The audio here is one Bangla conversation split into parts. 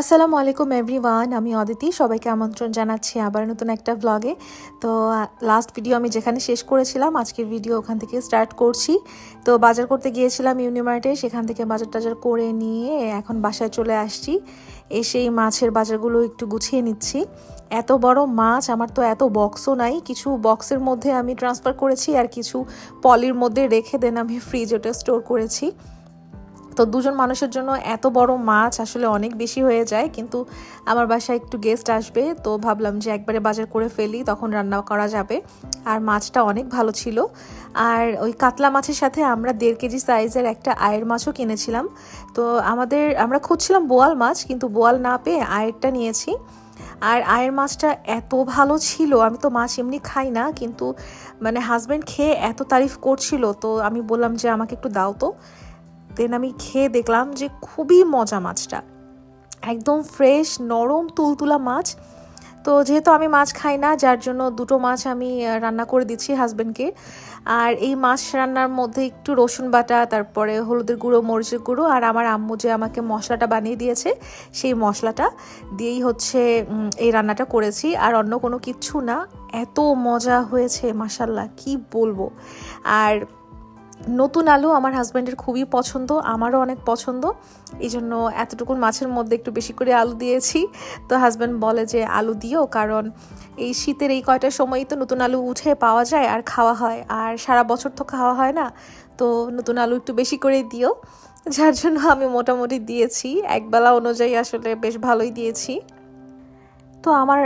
আসসালামু আলাইকুম এভরিওয়ান, আমি অদিতি। সবাইকে আমন্ত্রণ জানাচ্ছি আবার নতুন একটা ব্লগে তো লাস্ট ভিডিও আমি যেখানে শেষ করেছিলাম, আজকের ভিডিও ওখান থেকে স্টার্ট করছি। তো, বাজার করতে গিয়েছিলাম ইউনিমার্টে সেখান থেকে বাজার টাজার করে নিয়ে এখন বাসায় চলে আসছি। এসেই মাছের বাজারগুলো একটু গুছিয়ে নিচ্ছি। এত বড় মাছ, আমার তো এত বক্সও নাই। কিছু বক্সের মধ্যে আমি ট্রান্সফার করেছি আর কিছু পলির মধ্যে রেখে দেন আমি ফ্রিজ ওটা স্টোর করেছি। তো দুজন মানুষের জন্য এত বড় মাছ আসলে অনেক বেশি হয়ে যায়, কিন্তু আমার বাসায় একটু গেস্ট আসবে, তো ভাবলাম যে একবারে বাজার করে ফেলি, তখন রান্না করা যাবে। আর মাছটা অনেক ভালো ছিল। আর ওই কাতলা মাছের সাথে আমরা দেড় কেজি সাইজের একটা আয়ের মাছও কিনেছিলাম। তো আমাদের, আমরা খুঁজছিলাম বোয়াল মাছ, কিন্তু বোয়াল না পেয়ে আয়েরটা নিয়েছি। আর আয়ের মাছটা এত ভালো ছিল, আমি তো মাছ এমনি খাই না, কিন্তু মানে হাজব্যান্ড খেয়ে এত তারিফ করছিল, তো আমি বললাম যে আমাকে একটু দাও তো। দেন আমি খেয়ে দেখলাম যে খুবই মজা মাছটা। একদম ফ্রেশ নরম, তুলতুলা মাছ। তো যেহেতু আমি মাছ খাই না, যার জন্য দুটো মাছ আমি রান্না করে দিচ্ছি হাজব্যান্ডকে আর এই মাছ রান্নার মধ্যে একটু রসুন বাটা, তারপরে হলুদের গুঁড়ো, মরিচের গুঁড়ো, আর আমার আম্মু যে আমাকে মশলাটা বানিয়ে দিয়েছে, সেই মশলাটা দিয়েই হচ্ছে এই রান্নাটা করেছি। আর অন্য কোনো কিচ্ছু না, এত মজা হয়েছে মাসাল্লাহ কি বলব? আর নতুন আলু আমার হাজব্যান্ডের খুবই পছন্দ, আমারও অনেক পছন্দ। এই জন্য এতটুকুন মাছের মধ্যে একটু বেশি করে আলু দিয়েছি। তো হাজব্যান্ড বলে যে, আলু দিও, কারণ এই শীতের এই কয়টা সময়ই তো নতুন আলু উঠে পাওয়া যায় আর খাওয়া হয়। আর সারা বছর তো খাওয়া হয় না, তো নতুন আলু একটু বেশি করে দিও। যার জন্য আমি মোটামুটি দিয়েছি। একবেলা অনুযায়ী আসলে বেশ ভালোই দিয়েছি। তো আমার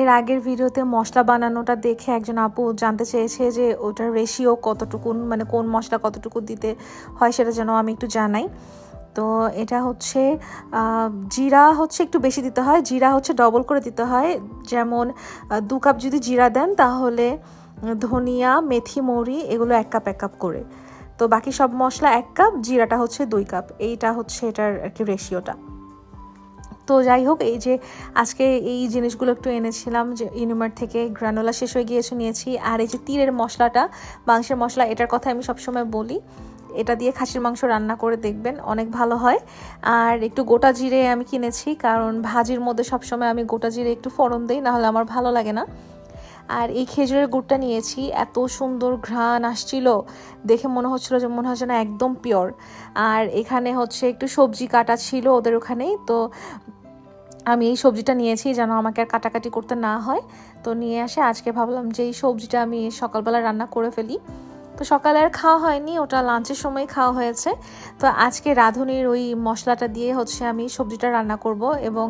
এর আগের ভিডিওতে মশলা বানানোটা দেখে একজন আপু জানতে চেয়েছে যে ওটার রেশিও কতটুকুন মানে কোন মশলা কতটুকু দিতে হয় সেটা যেন আমি একটু জানাই। তো এটা হচ্ছে জিরা হচ্ছে একটু বেশি দিতে হয়, জিরা হচ্ছে ডবল করে দিতে হয়। যেমন দু কাপ যদি জিরা দেন তাহলে ধনিয়া, মেথি, মৌরি এগুলো এক কাপ এক কাপ করে। তো বাকি সব মশলা এক কাপ, জিরাটা হচ্ছে দুই কাপ। এইটা হচ্ছে এটার আর কি রেশিওটা তো যাই হোক, এই যে আজকে এই জিনিসগুলো একটু এনেছিলাম, যে ইউনিমার্ট থেকে গ্রানোলা শেষ হয়ে গিয়েছে নিয়েছি, আর এই যে তীরের মশলাটা, মাংসের মশলা, এটার কথা আমি সবসময় বলি। এটা দিয়ে খাসির মাংস রান্না করে দেখবেন, অনেক ভালো হয়। আর একটু গোটা জিরে আমি কিনেছি, কারণ ভাজির মধ্যে সবসময় আমি গোটা জিরে একটু ফোড়ন দিই, নাহলে আমার ভালো লাগে না। আর এই খেজুরের গুড়টা নিয়েছি, এত সুন্দর ঘ্রাণ আসছিল, দেখে মনে হচ্ছিল যে মনে হচ্ছে না একদম পিওর আর এখানে হচ্ছে একটু সবজি কাটা ছিল ওদের ওখানেই, তো আমি এই সবজিটা নিয়েছি যেন আমাকে আর কাটাকাটি করতে না হয়। তো নিয়ে আসে আজকে ভাবলাম যে এই সবজিটা আমি সকালবেলা রান্না করে ফেলি। তো সকালে আর খাওয়া হয়নি, ওটা লাঞ্চের সময় খাওয়া হয়েছে। তো আজকে রাঁধুনির ওই মশলাটা দিয়ে হচ্ছে আমি সবজিটা রান্না করব এবং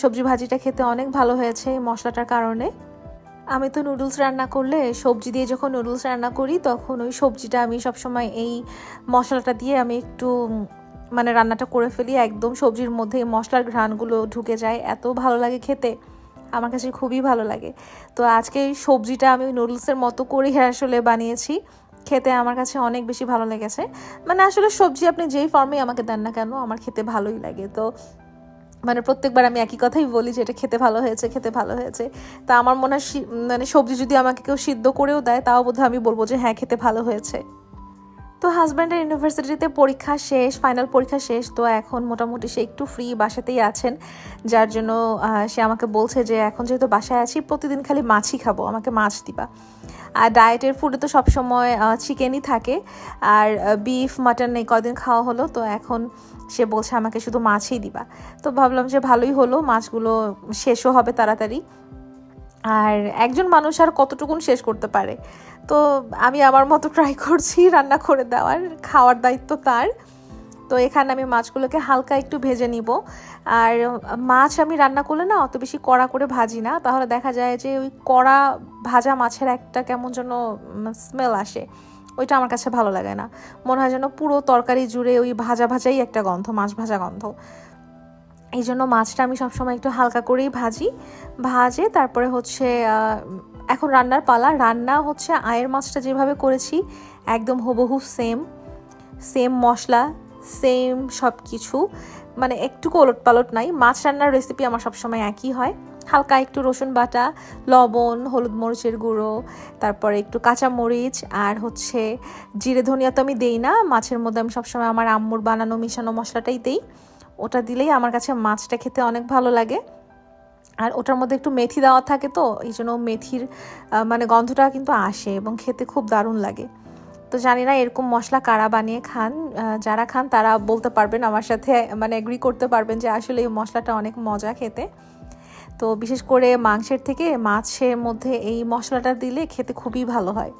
সবজি ভাজিটা খেতে অনেক ভালো হয়েছে এই মশলাটার কারণে। আমি তো নুডলস রান্না করলে সবজি দিয়ে যখন নুডলস রান্না করি, তখন ওই সবজিটা আমি সবসময় এই মশলাটা দিয়ে আমি একটু মানে রান্নাটা করে ফেলি, একদম সবজির মধ্যে মশলার ঘ্রাণগুলো ঢুকে যায়, এত ভালো লাগে খেতে। আমার কাছে খুবই ভালো লাগে। তো আজকে এই সবজিটা আমি নুডলসের মতো করেই আসলে বানিয়েছি। খেতে আমার কাছে অনেক বেশি ভালো লেগেছে। মানে আসলে সবজি আপনি যেই ফর্মে আমাকে দেন না কেন, আমার খেতে ভালোই লাগে। তো মানে প্রত্যেকবার আমি একই কথাই বলি যে এটা খেতে ভালো হয়েছে, খেতে ভালো হয়েছে। তা আমার মনে হয় মানে সবজি যদি আমাকে কেউ সিদ্ধ করেও দেয়, তাও বোধহয় আমি বলব যে হ্যাঁ খেতে ভালো হয়েছে। তো হাজব্যান্ডের ইউনিভার্সিটিতে পরীক্ষা শেষ ফাইনাল পরীক্ষা শেষ, তো এখন মোটামুটি সে একটু ফ্রি বাসাতেই আছেন। যার জন্য সে আমাকে বলছে যে, এখন যেহেতু বাসায় আছি, প্রতিদিন খালি মাছই খাব, আমাকে মাছ দিবা। আর ডায়েটের ফুডে তো সবসময় চিকেনই থাকে। আর বিফ মাটন এই কদিন খাওয়া হলো, তো এখন সে বলছে আমাকে শুধু মাছই দিবা। তো ভাবলাম যে ভালোই হলো, মাছগুলো শেষও হবে তাড়াতাড়ি। আর একজন মানুষ আর কতটুকুন শেষ করতে পারে? তো আমি আমার মতো ট্রাই করছি রান্না করে দেওয়ার, খাওয়ার দায়িত্ব তার। তো এখানে আমি মাছগুলোকে হালকা একটু ভেজে নিব। আর মাছ আমি রান্না করলে না অত বেশি কড়া করে ভাজি না। তাহলে দেখা যায় যে ওই কড়া ভাজা মাছের একটা কেমন যেন স্মেল আসে। ওইটা আমার কাছে ভালো লাগে না। মনে হয় যেন পুরো তরকারি জুড়ে ওই ভাজা ভাজাই একটা গন্ধ, মাছ ভাজা গন্ধ। এই জন্য মাছটা আমি সবসময় একটু হালকা করেই ভাজি। ভাজে তারপরে হচ্ছে এখন রান্নার পালা। রান্না হচ্ছে আয়ের মাছটা যেভাবে করেছি, একদম হুবহু সেম সেম মশলা সেম সব কিছু মানে একটুকু ওলট পালট নাই। মাছ রান্নার রেসিপি আমার সবসময় একই হয়। হালকা একটু রসুন বাটা, লবণ, হলুদ মরিচের গুঁড়ো, তারপরে একটু কাঁচা মরিচ আর হচ্ছে জিরে ধনিয়া তো আমি দেই না। মাছের মধ্যে আমি সবসময় আমার আম্মুর বানানো, মিশানো মশলাটাই দেই। ওটা দিলেই আমার কাছে মাছটা খেতে অনেক ভালো লাগে। আর ওটার মধ্যে একটু মেথি দেওয়া থাকে তো, এই জন্য মেথির মানে গন্ধটা কিন্তু আসে এবং খেতে খুব দারুণ লাগে। তো জানি না এরকম মশলা কারা বানিয়ে খান যারা খান তারা বলতে পারবেন আমার সাথে মানে এগ্রি করতে পারবেন যে আসলে এই মশলাটা অনেক মজা খেতে। তো বিশেষ করে মাংসের থেকে মাছের মধ্যে এই মশলাটা দিলে খেতে খুবই ভালো হয়।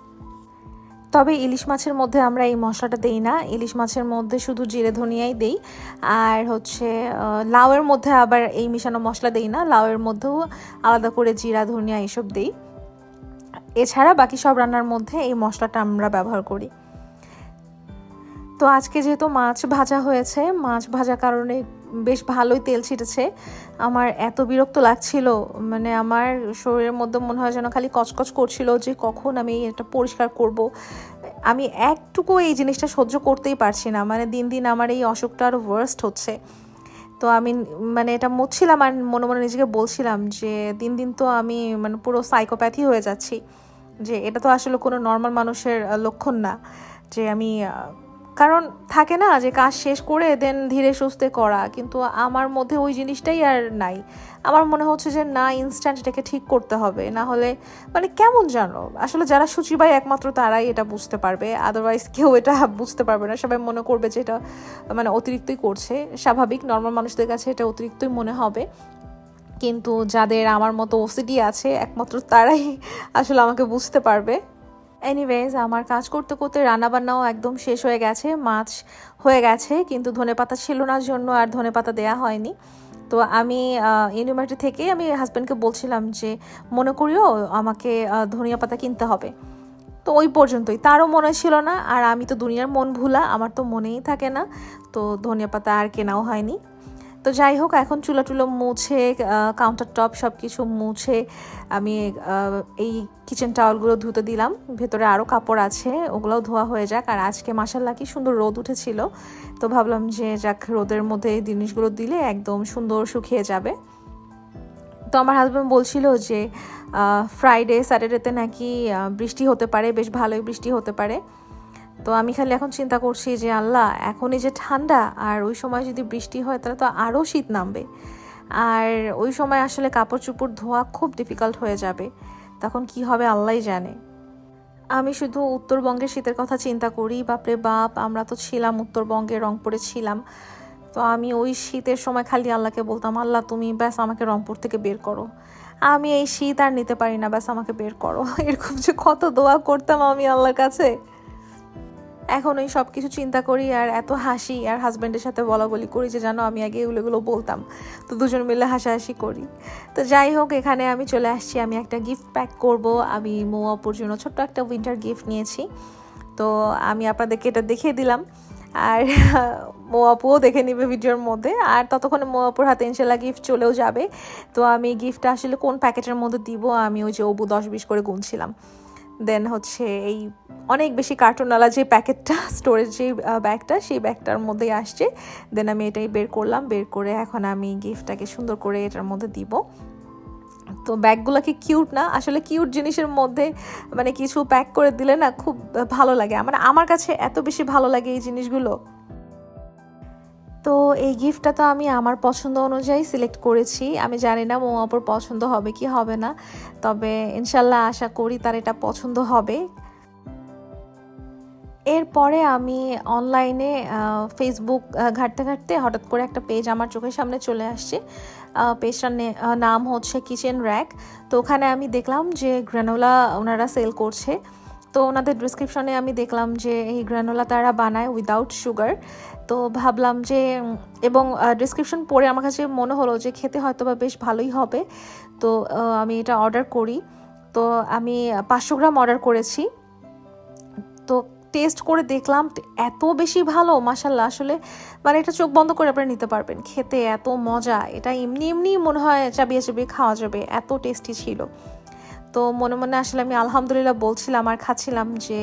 তবে ইলিশ মাছের মধ্যে আমরা এই মশলাটা দেই না। ইলিশ মাছের মধ্যে শুধু জিরে ধনিয়াই দেই। আর হচ্ছে লাউয়ের মধ্যে আবার এই মিশানো মশলা দেই না। লাউয়ের মধ্যেও আলাদা করে জিরা, ধনিয়া এসব দেই। এছাড়া বাকি সব রান্নার মধ্যে এই মশলাটা আমরা ব্যবহার করি। তো আজকে যেহেতু মাছ ভাজা হয়েছে, মাছ ভাজা কারণে বেশ ভালোই তেল ছিটেছে আমার এত বিরক্ত লাগছিল মানে আমার শরীরের মধ্যে মনে হয় যেন খালি কচকচ করছিল যে কখন আমি এটা পরিষ্কার করব। আমি একটুকু এই জিনিসটা সহ্য করতেই পারছি না মানে দিন দিন আমার এই অসুখটা আরও ওয়ার্স্ট হচ্ছে তো আমি মানে এটা মুছছিলাম আর মনে মনে নিজেকে বলছিলাম যে দিন দিন তো আমি মানে পুরো সাইকোপ্যাথি হয়ে যাচ্ছি, যে এটা তো আসলে কোনো নর্মাল মানুষের লক্ষণ না, যে আমি কারণ থাকে না যে কাজ শেষ করে দেন ধীরে সুস্থে করা, কিন্তু আমার মধ্যে ওই জিনিসটাই আর নাই। আমার মনে হচ্ছে যে না ইনস্ট্যান্ট এটাকে ঠিক করতে হবে, না হলে মানে কেমন জানো? আসলে যারা সুচিবাই একমাত্র তারাই এটা বুঝতে পারবে আদারওয়াইজ কেউ এটা বুঝতে পারবে না। সবাই মনে করবে যে এটা মানে অতিরিক্তই করছে। স্বাভাবিক নর্মাল মানুষদের কাছে এটা অতিরিক্তই মনে হবে। কিন্তু যাদের আমার মতো ওসিডি আছে, একমাত্র তারাই আসলে আমাকে বুঝতে পারবে। এনিওয়েজ আমার কাজ করতে করতে রান্নাবান্নাও একদম শেষ হয়ে গেছে, মাছ হয়ে গেছে, কিন্তু ধনে পাতা ছিল না জন্য আর ধনে পাতা দেওয়া হয়নি। তো আমি ইউনিভার্সিটি থেকে আমি হাজব্যান্ডকে বলছিলাম যে, মনে করিও আমাকে ধনিয়া পাতা কিনতে হবে। তো ওই পর্যন্তই। তারও মনে ছিল না, আর আমি তো দুনিয়ার মন ভুলা, আমার তো মনেই থাকে না। তো ধনিয়া পাতা আর কেনাও হয়নি। তো যাই হোক, এখন চুলা টুলো মুছে কাউন্টার টপ সব কিছু মুছে আমি এই কিচেন টাওয়ালগুলো ধুতে দিলাম। ভেতরে আরও কাপড় আছে, ওগুলোও ধোয়া হয়ে যাক। আর আজকে মাসাল্লা কি সুন্দর রোদ উঠেছিল। তো ভাবলাম যে যাক, রোদের মধ্যে এই জিনিসগুলো দিলে একদম সুন্দর শুকিয়ে যাবে। তো আমার হাজব্যান্ড বলছিল যে ফ্রাইডে স্যাটারডেতে নাকি বৃষ্টি হতে পারে, বেশ ভালোই বৃষ্টি হতে পারে। তো আমি খালি এখন চিন্তা করছি যে, আল্লাহ, এখনই যে ঠান্ডা আর ওই সময় যদি বৃষ্টি হয়, তাহলে তো আরও শীত নামবে। আর ওই সময় আসলে কাপড় চুপড় ধোয়া খুব ডিফিকাল্ট হয়ে যাবে। তখন কি হবে আল্লাহ জানে। আমি শুধু উত্তরবঙ্গের শীতের কথা চিন্তা করি। বাপরে বাপ, আমরা তো ছিলাম উত্তরবঙ্গে, রংপুরে ছিলাম। তো আমি ওই শীতের সময় খালি আল্লাহকে বলতাম, আল্লাহ, তুমি ব্যাস আমাকে রংপুর থেকে বের করো। আমি এই শীত আর নিতে পারি না, ব্যাস আমাকে বের করো। এরকম যে কত দোয়া করতাম আমি আল্লাহর কাছে। এখন ওই সব কিছু চিন্তা করি আর এত হাসি আর হাজব্যান্ডের সাথে বলা বলি করি যে, জানো, আমি আগে এগুলো এগুলো বলতাম। তো দুজন মিলে হাসাহাসি করি। তো যাই হোক, এখানে আমি চলে আসছি। আমি একটা গিফট প্যাক করব। আমি মোয়াপুর জন্য ছোট্ট একটা উইন্টার গিফট নিয়েছি। তো আমি আপনাদেরকে এটা দেখিয়ে দিলাম। আর মো মোয়াপুও দেখে নিবে ভিডিওর মধ্যে। আর ততক্ষণে মো মোয়াপুর হাতে ইনশাল্লাহ গিফট চলেও যাবে। তো আমি গিফটটা আসলে কোন প্যাকেটের মধ্যে দিব? আমি ওই যে অবু দশ বিশ করে গুনছিলাম। দেন হচ্ছে এই অনেক বেশি কার্টুনওয়ালা যে প্যাকেটটা স্টোরেজ যে ব্যাগটা সেই ব্যাগটার মধ্যেই আসছে। দেন আমি এটাই বের করলাম, বের করে এখন আমি গিফটটাকে সুন্দর করে এটার মধ্যে দিব। তো ব্যাগগুলো কি কিউট না? আসলে কিউট জিনিসের মধ্যে মানে কিছু প্যাক করে দিলে না খুব ভালো লাগে। মানে আমার কাছে এত বেশি ভালো লাগে এই জিনিসগুলো। তো এই গিফটটা তো আমি আমার পছন্দ অনুযায়ী সিলেক্ট করেছি। আমি জানি না মোমাপুর পছন্দ হবে কি হবে না, তবে ইনশাল্লাহ আশা করি তার এটা পছন্দ হবে। এরপরে আমি অনলাইনে ফেসবুক ঘাটতে ঘাটতে হঠাৎ করে একটা পেজ আমার চোখের সামনে চলে আসছে। পেজটার নাম হচ্ছে কিচেন র্যাক তো ওখানে আমি দেখলাম যে গ্রানোলা ওনারা সেল করছে। তো ওনাদের ডিসক্রিপশনে আমি দেখলাম যে এই গ্রানোলা তারা বানায় উইদাউট সুগার তো ভাবলাম যে এবং ডিসক্রিপশন পড়ে আমার কাছে মনে হলো যে খেতে হয়তো বা বেশ ভালোই হবে। তো আমি এটা অর্ডার করি। তো আমি পাঁচশো গ্রাম অর্ডার করেছি। তো টেস্ট করে দেখলাম, এত বেশি ভালো মাসাল্লাহ আসলে মানে এটা চোখ বন্ধ করে আপনারা নিতে পারবেন। খেতে এত মজা, এটা এমনি এমনি মনে হয় চাবিয়ে চাবিয়ে খাওয়া যাবে, এত টেস্টি ছিল। তো মনে মনে আসলে আমি আলহামদুলিল্লাহ বলছিলাম আর খাচ্ছিলাম যে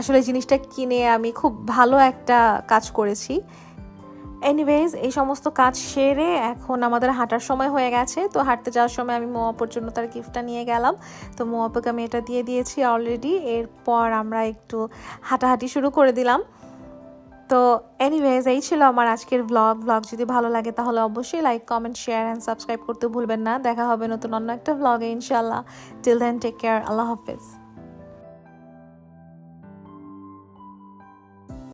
আসলে জিনিসটা কিনে আমি খুব ভালো একটা কাজ করেছি। এনিওয়েজ এই সমস্ত কাজ সেরে এখন আমাদের হাঁটার সময় হয়ে গেছে। তো হাঁটতে যাওয়ার সময় আমি মোয়াপোর জন্য তার গিফটটা নিয়ে গেলাম। তো মোয়াপোকে আমি এটা দিয়ে দিয়েছি অলরেডি এরপর আমরা একটু হাঁটাহাঁটি শুরু করে দিলাম। তো এনিওয়েজ এই ছিল আমার আজকের ব্লগ ব্লগ যদি ভালো লাগে তাহলে অবশ্যই like comment share and subscribe করতে ভুলবেন না। দেখা হবে নতুন অন্য একটা ব্লগে ইনশাল্লাহ টিল দেন টেক কেয়ার আল্লাহ হাফেজ।